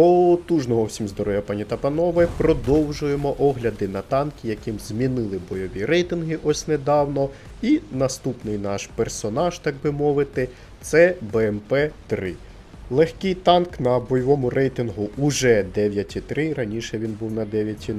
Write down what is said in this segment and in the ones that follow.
Потужного всім здоров'я, пані та панове. Продовжуємо огляди на танки, яким змінили бойові рейтинги ось недавно. І наступний наш персонаж, так би мовити, це БМП-3. Легкий танк на бойовому рейтингу уже 9,3, раніше він був на 9,0.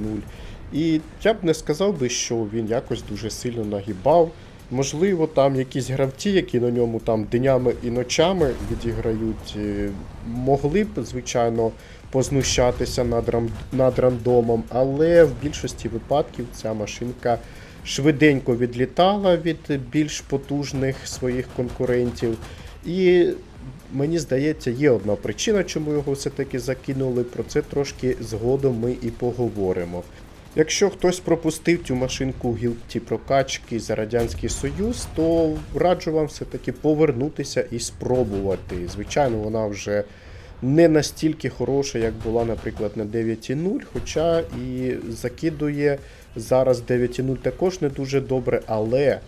І я б не сказав би, що він якось дуже сильно нагибав. Можливо, там якісь гравці, які на ньому там днями і ночами відіграють, е, могли б, звичайно, познущатися над, рам... над рандомом, але в більшості випадків ця машинка швиденько відлітала від більш потужних своїх конкурентів. І мені здається, є одна причина, чому його все-таки закинули. Про це трошки згодом ми і поговоримо. Якщо хтось пропустив цю машинку гілті прокачки за Радянський Союз, то раджу вам все-таки повернутися і спробувати. Звичайно, вона вже не настільки хороша, як була, наприклад, на 9.0, хоча і закидує зараз 9.0 також не дуже добре, але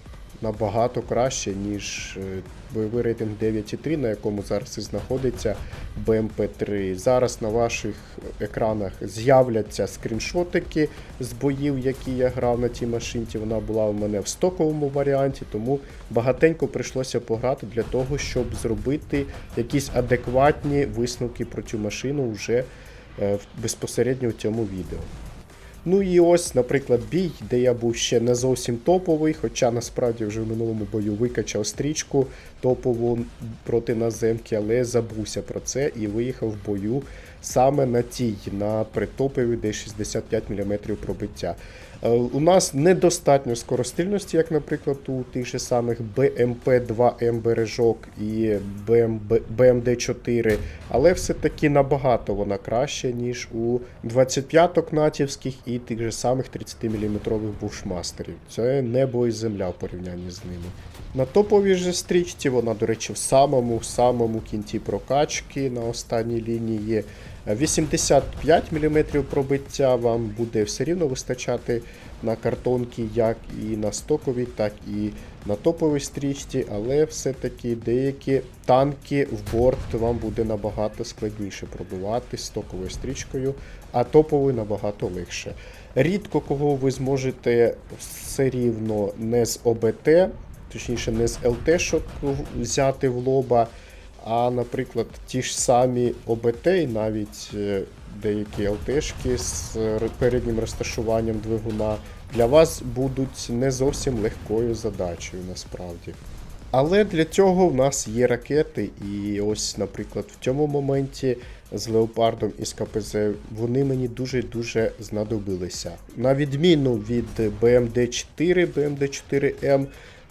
набагато краще, ніж е, бойовий рейтинг 9.3, на якому зараз і знаходиться BMP3. Зараз на ваших екранах з'являться скріншотики з боїв, які я грав на тій машинці. Вона була у мене в стоковому варіанті, тому багатенько прийшлося пограти для того, щоб зробити якісь адекватні висновки про цю машину вже е, безпосередньо в цьому відео. Ну і ось, наприклад, бій, де я був ще не зовсім топовий, хоча насправді вже в минулому бою викачав стрічку топову проти наземки, але забувся про це і виїхав в бою саме на тій, на притопові, де 65 мм пробиття. Е, У нас недостатньо скоростильності, як, наприклад, у тих же самих BMP-2M бережок і BMB, BMD-4, але все-таки набагато вона краще, ніж у 25-ок натівських і тих же самих 30-мм бушмастерів. Це небо і земля в порівнянні з ними. На топовій же стрічці вона, до речі, в самому самому кінці прокачки на останній лінії є 85 мм пробиття. Вам буде все рівно вистачати на картонки, як і на стоковій, так і на топовій стрічці, але все-таки деякі танки в борт вам буде набагато складніше пробивати стоковою стрічкою, а топовою набагато легше. Рідко кого ви зможете все рівно не з ОБТ, точніше не з ЛТ-шок взяти в лоба, а, наприклад, ті ж самі ОБТ і навіть е, деякі ЛТшки з переднім розташуванням двигуна для вас будуть не зовсім легкою задачею насправді. Але для цього в нас є ракети, і ось, наприклад, в цьому моменті з Леопардом і з КПЗ вони мені дуже-дуже знадобилися. На відміну від BMD-4, BMD-4M,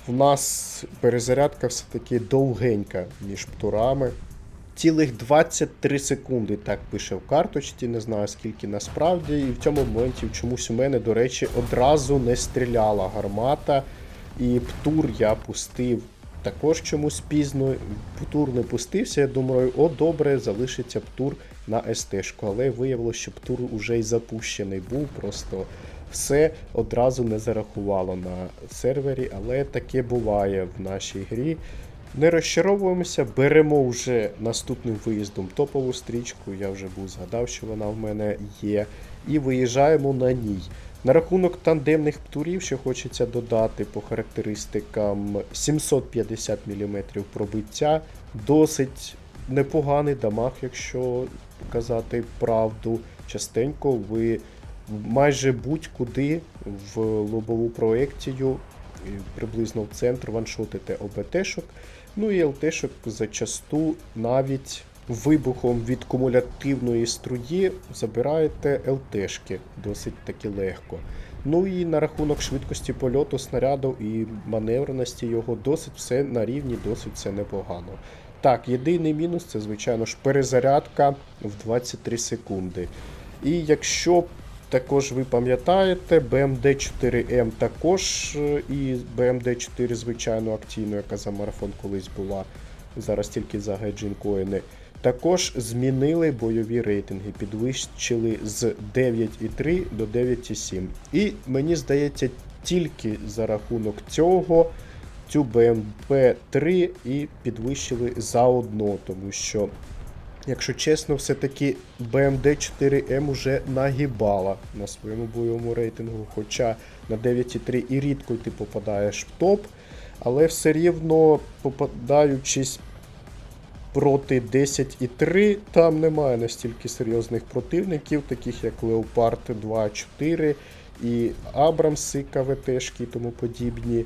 в нас перезарядка все-таки довгенька між птурами. Цілих 23 секунди, так пише в карточці, не знаю скільки насправді. І в цьому моменті чомусь у мене, до речі, одразу не стріляла гармата. І птур я пустив також чомусь пізно. Птур не пустився. Я думаю, о, добре, залишиться птур на СТ-шку. Але виявилося, що птур уже й запущений був, просто все одразу не зарахувало на сервері, але таке буває в нашій грі. Не розчаровуємося, беремо вже наступним виїздом топову стрічку. Я вже був згадав, що вона в мене є. І виїжджаємо на ній. На рахунок тандемних птурів, що хочеться додати по характеристикам 750 мм пробиття, досить непоганий дамаг, якщо казати правду. Частенько ви майже будь-куди в лобову проекцію, приблизно в центр ваншотите ОБТ-шок, ну і ЛТ-шок зачасту навіть вибухом від кумулятивної струї забираєте ЛТшки досить таки легко. Ну і на рахунок швидкості польоту снаряду і маневреності його досить все на рівні, досить все непогано. Так, єдиний мінус це, звичайно ж, перезарядка в 23 секунди. І якщо також ви пам'ятаєте, BMD 4M також е, і BMD 4, звичайно, активно, яка за марафон колись була, зараз тільки за геджинкоїни, також змінили бойові рейтинги, підвищили з 9,3 до 9,7. І мені здається, тільки за рахунок цього цю BMP 3 і підвищили заодно, тому що Якщо чесно, все-таки BMD 4M уже нагибала на своєму бойовому рейтингу. Хоча на 9,3 і рідко ти попадаєш в топ, але все рівно попадаючись проти 10,3, там немає настільки серйозних противників, таких як Leopard 2.4 і Абрамси КВТшки і тому подібні.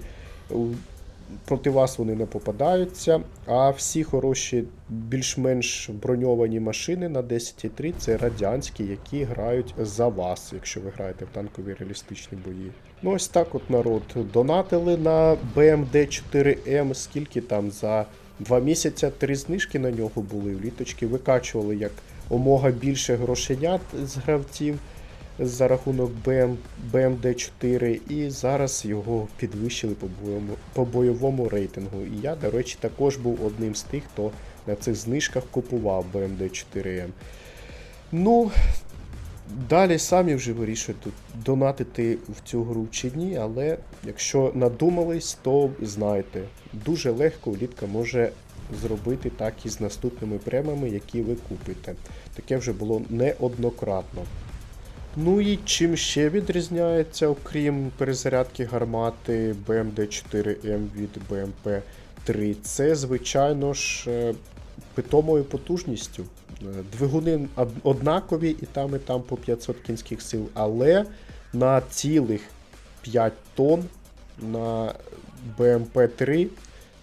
Проти вас вони не попадаються, а всі хороші, більш-менш броньовані машини на 10,3 це радянські, які грають за вас, якщо ви граєте в танкові реалістичні бої. Ну ось так от народ. Донатили на BMD 4M, скільки там за два місяці три знижки на нього були в літочки, викачували як омога більше грошенят з гравців за рахунок BM, BMD 4 і зараз його підвищили по бойовому, по бойовому рейтингу. І я, до речі, також був одним з тих, хто на цих знижках купував BMD 4M. Ну, далі самі вже вирішують тут донатити в цю гру чи ні, але якщо надумались, то знайте, дуже легко влітка може зробити так і з наступними премами, які ви купите. Таке вже було неоднократно. Ну і чим ще відрізняється, окрім перезарядки гармати BMD 4M від BMP 3, це, звичайно ж, е, питомою потужністю. Е, Двигуни однакові і там, і там по 500 кінських сил, але на цілих 5 тонн на BMP 3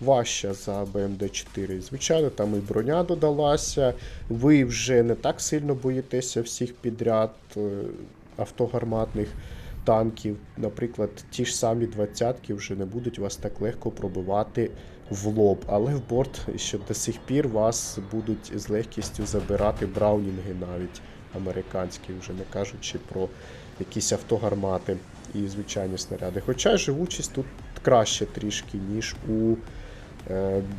важча за BMD 4. Звичайно, там і броня додалася. Ви вже не так сильно боїтеся всіх підряд е, автогарматних танків. Наприклад, ті ж самі двадцятки вже не будуть вас так легко пробивати в лоб. Але в борт ще до сих пір вас будуть з легкістю забирати браунінги навіть американські, вже не кажучи про якісь автогармати і звичайні снаряди. Хоча живучість тут краще трішки, ніж у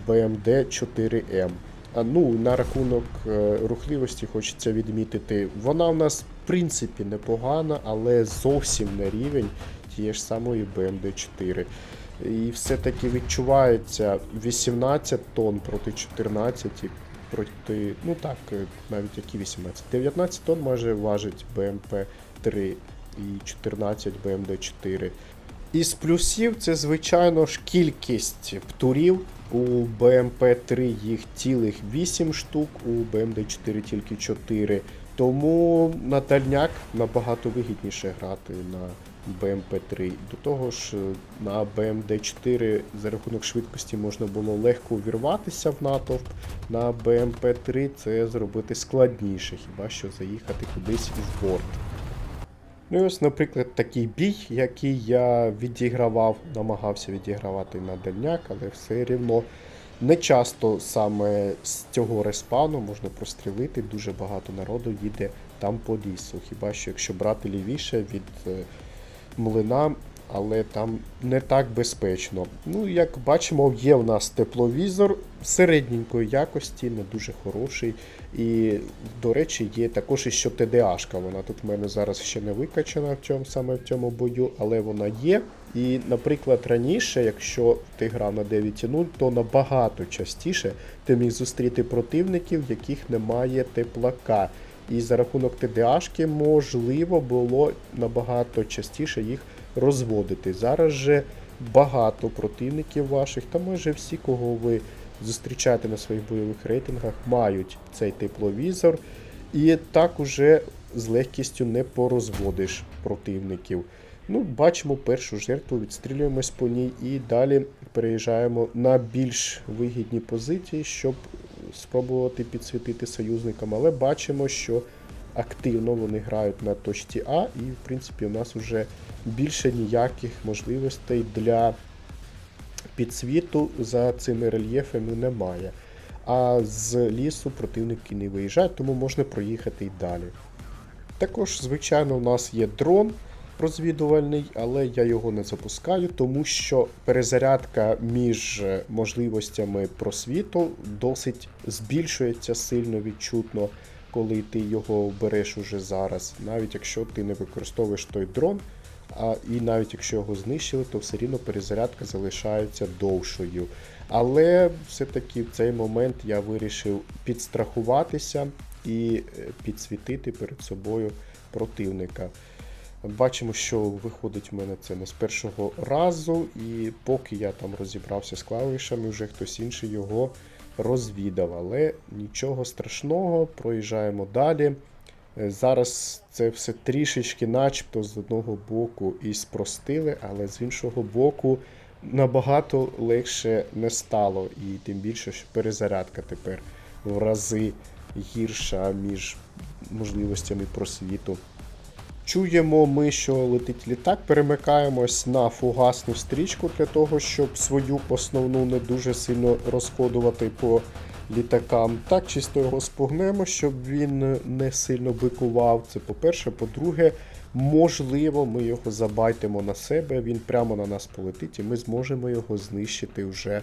BMD 4M. А ну, на рахунок е, рухливості хочеться відмітити, вона в нас в принципі непогана, але зовсім не рівень тієї ж самої BMD 4. І все-таки відчувається 18 тонн проти 14, проти, ну так, е, навіть які 18. 19 тонн майже важить BMP 3 і 14 BMD 4. Із плюсів це, звичайно ж, кількість птурів. У BMP 3 їх цілих 8 штук, у BMD 4 тільки 4. Тому на дальняк набагато вигідніше грати на BMP 3. До того ж, на BMD 4 за рахунок швидкості можна було легко увірватися в натовп. На BMP 3 це зробити складніше, хіба що заїхати кудись в борт. Ну і ось, наприклад, такий бій, який я відігравав, намагався відігравати на дальняк, але все рівно не часто саме з цього респану можна прострілити. Дуже багато народу їде там по лісу. Хіба що якщо брати лівіше від е, млина, але там не так безпечно. Ну, як бачимо, є в нас тепловізор середненької якості, не дуже хороший. І, до речі, є також іще ТДАшка. Вона тут в мене зараз ще не викачана в цьому саме в цьому бою, але вона є. І, наприклад, раніше, якщо ти грав на 9.0, то набагато частіше ти міг зустріти противників, в яких немає теплака. І за рахунок ТДАшки можливо було набагато частіше їх розводити. Зараз же багато противників ваших, та майже всі, кого ви зустрічаєте на своїх бойових рейтингах, мають цей тепловізор. І так уже з легкістю не порозводиш противників. Ну, бачимо першу жертву, відстрілюємось по ній і далі переїжджаємо на більш вигідні позиції, щоб спробувати підсвітити союзникам. Але бачимо, що активно вони грають на точці А, і в принципі у нас вже більше ніяких можливостей для підсвіту за цими рельєфами немає. А з лісу противники не виїжджають, тому можна проїхати і далі. Також, звичайно, у нас є дрон розвідувальний, але я його не запускаю, тому що перезарядка між можливостями просвіту досить збільшується сильно відчутно, коли ти його береш уже зараз. Навіть якщо ти не використовуєш той дрон, А, і навіть якщо його знищили, то все рівно перезарядка залишається довшою. Але все-таки в цей момент я вирішив підстрахуватися і е, підсвітити перед собою противника. Бачимо, що виходить в мене це не з першого разу, і поки я там розібрався з клавішами, вже хтось інший його розвідав. Але нічого страшного, проїжджаємо далі. Е, Зараз це все трішечки, начебто, з одного боку і спростили, але з іншого боку набагато легше не стало. І тим більше, що перезарядка тепер в рази гірша між можливостями просвіту. Чуємо ми, що летить літак, перемикаємось на фугасну стрічку для того, щоб свою основну не дуже сильно розходувати по літакам. Так, чисто його спугнемо, щоб він не сильно бикував. Це по-перше. По-друге, можливо, ми його забайтимо на себе, він прямо на нас полетить, і ми зможемо його знищити вже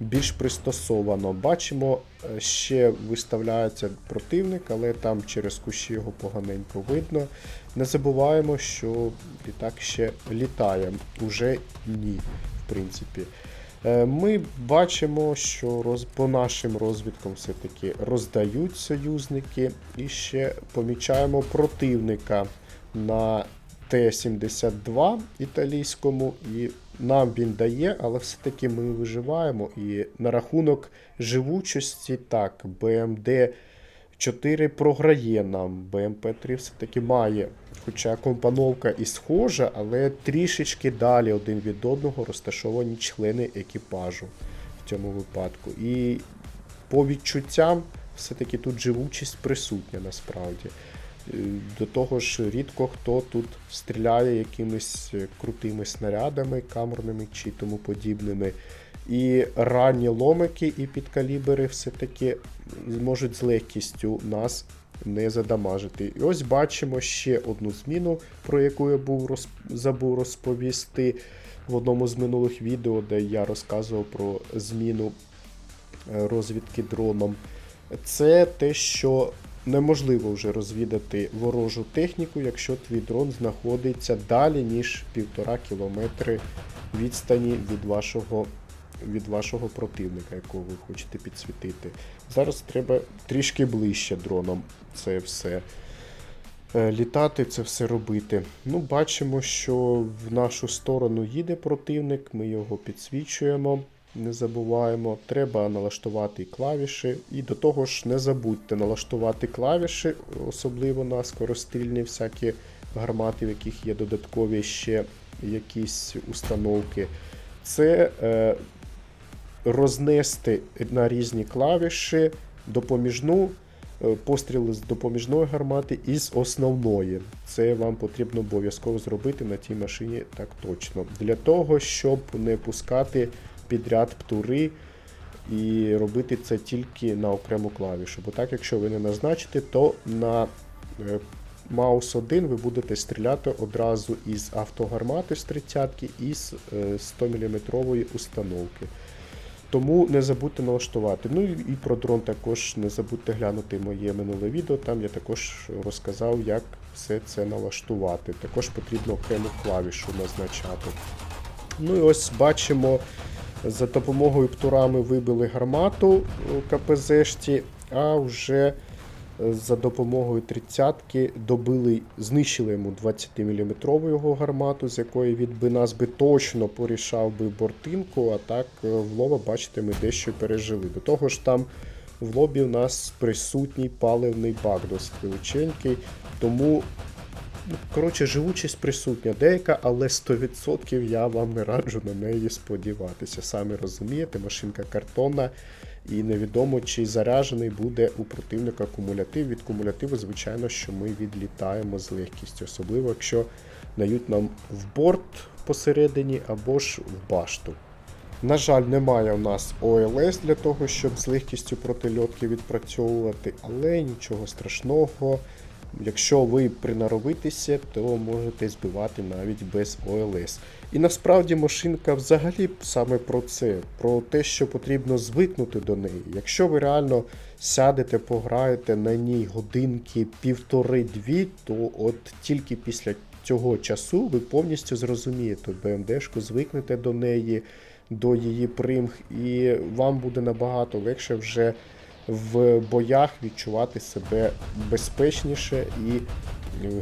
більш пристосовано. Бачимо, е, ще виставляється противник, але там через кущі його поганенько видно. Не забуваємо, що літак ще літає. Уже ні, в принципі. Е, Ми бачимо, що роз... по нашим розвідкам все-таки роздають союзники, і ще помічаємо противника на Т-72 італійському, і нам він дає, але все-таки ми виживаємо. І на рахунок живучості, так, БМД 4 програє нам, БМП-3 все-таки має. Хоча компоновка і схожа, але трішечки далі один від одного розташовані члени екіпажу в цьому випадку. І по відчуттям, все-таки тут живучість присутня насправді. Е, До того ж, рідко хто тут стріляє якимись е, крутими снарядами, камерними чи тому подібними. І ранні ломики і підкалібери все-таки можуть з легкістю нас не задамажити. І ось бачимо ще одну зміну, про яку я був роз... забув розповісти в одному з минулих відео, де я розказував про зміну е, розвідки дроном. Це те, що неможливо вже розвідати ворожу техніку, якщо твій дрон знаходиться далі, ніж півтора кілометри відстані від вашого, від вашого противника, якого ви хочете підсвітити. Зараз треба трішки ближче дроном це все. е, Літати, це все робити. Ну, бачимо, що в нашу сторону їде противник, ми його підсвічуємо, не забуваємо. Треба налаштувати клавіші. І до того ж, не забудьте налаштувати клавіші, особливо на скорострільні всякі гармати, в яких є додаткові ще якісь установки. Це е, рознести на різні клавіші допоміжну е, постріли з допоміжної гармати і з основної. Це вам потрібно обов'язково зробити на тій машині так точно. Для того, щоб не пускати підряд птури і робити це тільки на окрему клавішу. Бо так, якщо ви не назначите, то на е, Маус 1 ви будете стріляти одразу із автогармати з 30 і з 100 мм установки. Тому не забудьте налаштувати. Ну і про дрон також не забудьте глянути моє минуле відео. Там я також розказав, як все це налаштувати. Також потрібно окрему клавішу назначати. Ну і ось бачимо, за допомогою птурами вибили гармату КПЗшті, а вже е, за допомогою тридцятки добили, знищили йому 20-мм його гармату, з якої він би нас точно порішав би бортинку, а так е, в лоба, бачите, ми дещо пережили. До того ж там в лобі у нас присутній паливний бак досить величенький, тому Коротше, живучість присутня деяка, але 100% я вам не раджу на неї сподіватися. Самі розумієте, машинка картонна, і невідомо, чи заряджений буде у противника кумулятив. Від кумулятиву, звичайно, що ми відлітаємо з легкістю, особливо якщо дають нам в борт посередині або ж в башту. На жаль, немає у нас ОЛС для того, щоб з легкістю протильотки відпрацьовувати, але нічого страшного. Якщо ви приноровитеся, то можете збивати навіть без ОЛС. І насправді машинка взагалі саме про це, про те, що потрібно звикнути до неї. Якщо ви реально сядете, пограєте на ній годинки півтори-дві, то от тільки після цього часу ви повністю зрозумієте БМДшку, звикнете до неї, до її примх, і вам буде набагато легше вже в боях відчувати себе безпечніше і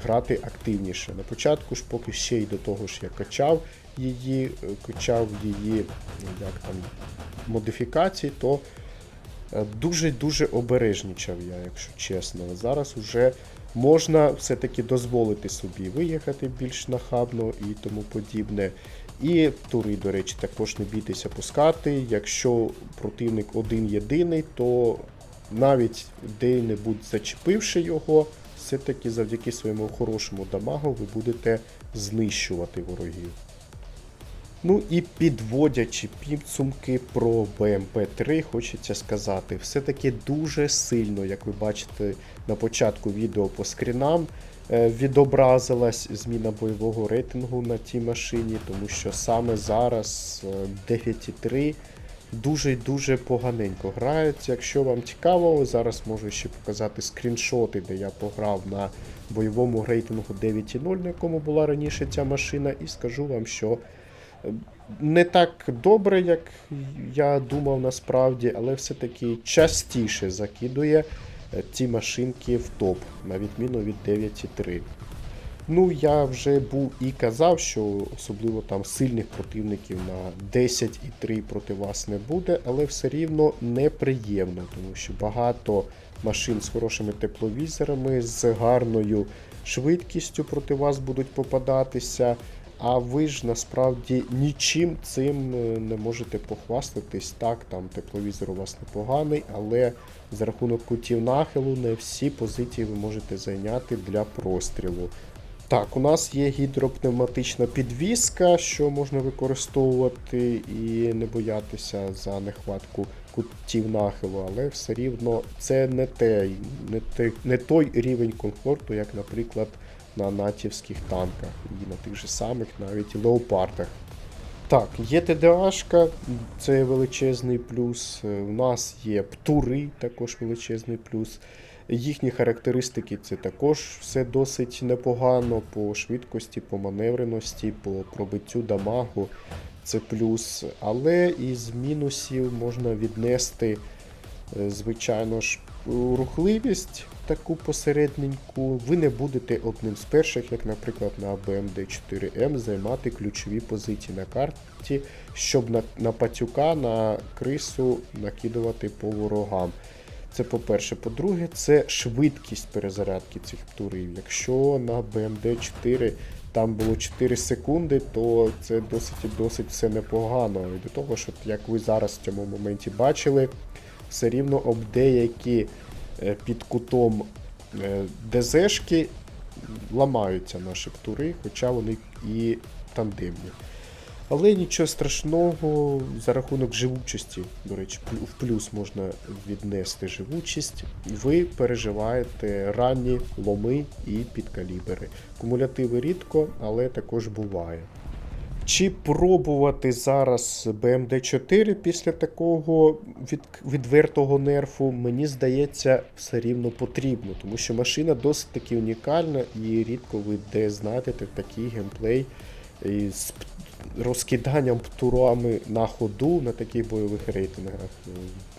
грати активніше. На початку ж, поки ще й до того ж я качав її, е, качав її як там, модифікації, то е, дуже-дуже обережнічав я, якщо чесно. Зараз вже можна все-таки дозволити собі виїхати більш нахабно і тому подібне. І тури, до речі, також не бійтеся пускати. Якщо противник один єдиний, то навіть де-небудь зачепивши його, все-таки завдяки своєму хорошому дамагу ви будете знищувати ворогів. Ну і підводячи підсумки про BMP3, хочеться сказати, все-таки дуже сильно, як ви бачите на початку відео по скрінам, е, відобразилась зміна бойового рейтингу на тій машині, тому що саме зараз е, 9.3 дуже дуже поганенько грається. Якщо вам цікаво, зараз можу ще показати скріншоти, де я пограв на бойовому рейтингу 9.0, на якому була раніше ця машина, і скажу вам, що е, не так добре, як я думав насправді, але все-таки частіше закидує е, ці машинки в топ, на відміну від 9.3. Ну, я вже був і казав, що особливо там сильних противників на 10,3 проти вас не буде, але все рівно неприємно, тому що багато машин з хорошими тепловізорами, з гарною швидкістю проти вас будуть попадатися. А ви ж насправді нічим цим е, не можете похвастатись. Так, там тепловізор у вас непоганий, але за рахунок кутів нахилу не всі позиції ви можете зайняти для прострілу. Так, у нас є гідропневматична підвіска, що можна використовувати і не боятися за нехватку кутів нахилу, але все рівно це не, те, не, те, не той рівень комфорту, як, наприклад, на натівських танках і на тих же самих навіть леопардах. Так, є ТДАшка, це величезний плюс. Е, У нас є птури, також величезний плюс. Їхні характеристики це також все досить непогано по швидкості, по маневреності, по пробиттю дамагу. Це плюс. Але із мінусів можна віднести, е, звичайно ж, рухливість таку посередненьку. Ви не будете одним з перших, як, наприклад, на BMD 4M, займати ключові позиції на карті, щоб на, на патюка, на крису накидувати по ворогам. Це по-перше. По-друге, це швидкість перезарядки цих турів. Якщо на BMD 4 там було 4 секунди, то це досить і досить все непогано. І до того, що як ви зараз в цьому моменті бачили, все рівно об деякі е, під кутом е, ДЗшки ламаються наші птури, хоча вони і тандемні. Але нічого страшного за рахунок живучості, до речі, в плюс можна віднести живучість. Ви переживаєте ранні ломи і підкалібери. Кумулятиви рідко, але також буває. Чи пробувати зараз BMD 4 після такого від, відвертого нерфу, мені здається, все рівно потрібно, тому що машина досить таки унікальна і рідко ви де знайдете такий геймплей з розкиданням птурами на ходу на таких бойових рейтингах.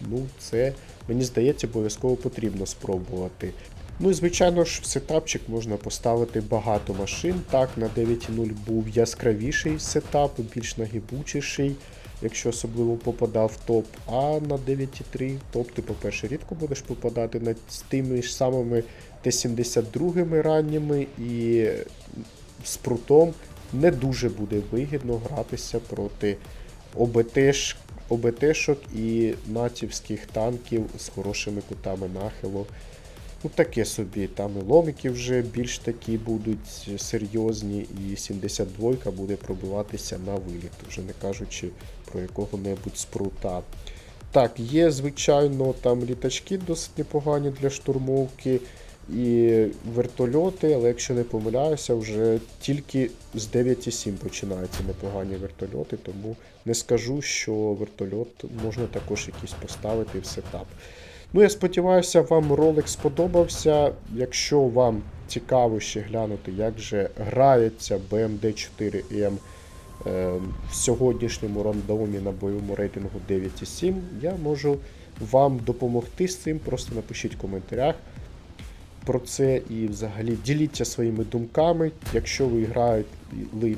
Ну, це, мені здається, обов'язково потрібно спробувати. Ну і звичайно ж, в сетапчик можна поставити багато машин. Так, на 9.0 був яскравіший сетап, більш нагибучіший, якщо особливо попадав в топ. А на 9.3 топ ти, по-перше, рідко будеш попадати на з тими ж самими Т-72 ранніми і з прутом не дуже буде вигідно гратися проти ОБТш, ОБТшок і натівських танків з хорошими кутами нахилу. Ну, таке собі, там і ломики вже більш такі будуть серйозні, і 72 буде пробиватися на виліт, вже не кажучи про якого-небудь спрута. Так, є, звичайно, там літачки досить непогані для штурмовки і вертольоти, але якщо не помиляюся, вже тільки з 9,7 починаються непогані вертольоти, тому не скажу, що вертольот можна також якийсь поставити в сетап. Ну, я сподіваюся, вам ролик сподобався. Якщо вам цікаво ще глянути, як же грається BMD 4M е, в сьогоднішньому рандомі на бойовому рейтингу 9,7, я можу вам допомогти з цим. Просто напишіть в коментарях про це і взагалі діліться своїми думками. Якщо ви граєте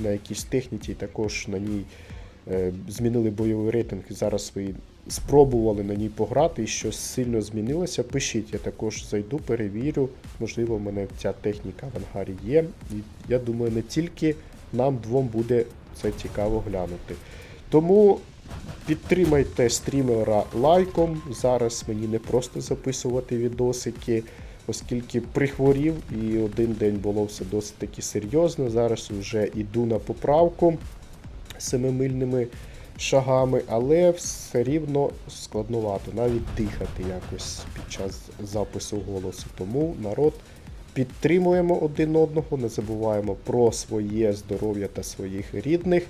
на якійсь техніці, також на ній е, змінили бойовий рейтинг і зараз ви спробували на ній пограти і щось сильно змінилося, пишіть, я також зайду, перевірю. Можливо, в мене ця техніка в ангарі є. І я думаю, не тільки нам двом буде це цікаво глянути. Тому підтримайте стрімера лайком. Зараз мені не просто записувати відосики, оскільки прихворів і один день було все досить таки серйозно. Зараз вже йду на поправку семимильними шагами, але все рівно складновато навіть дихати якось під час запису голосу. Тому народ підтримуємо один одного, не забуваємо про своє здоров'я та своїх рідних.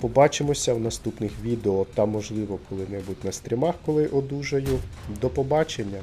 Побачимося в наступних відео та, можливо, коли-небудь на стрімах, коли одужаю. До побачення!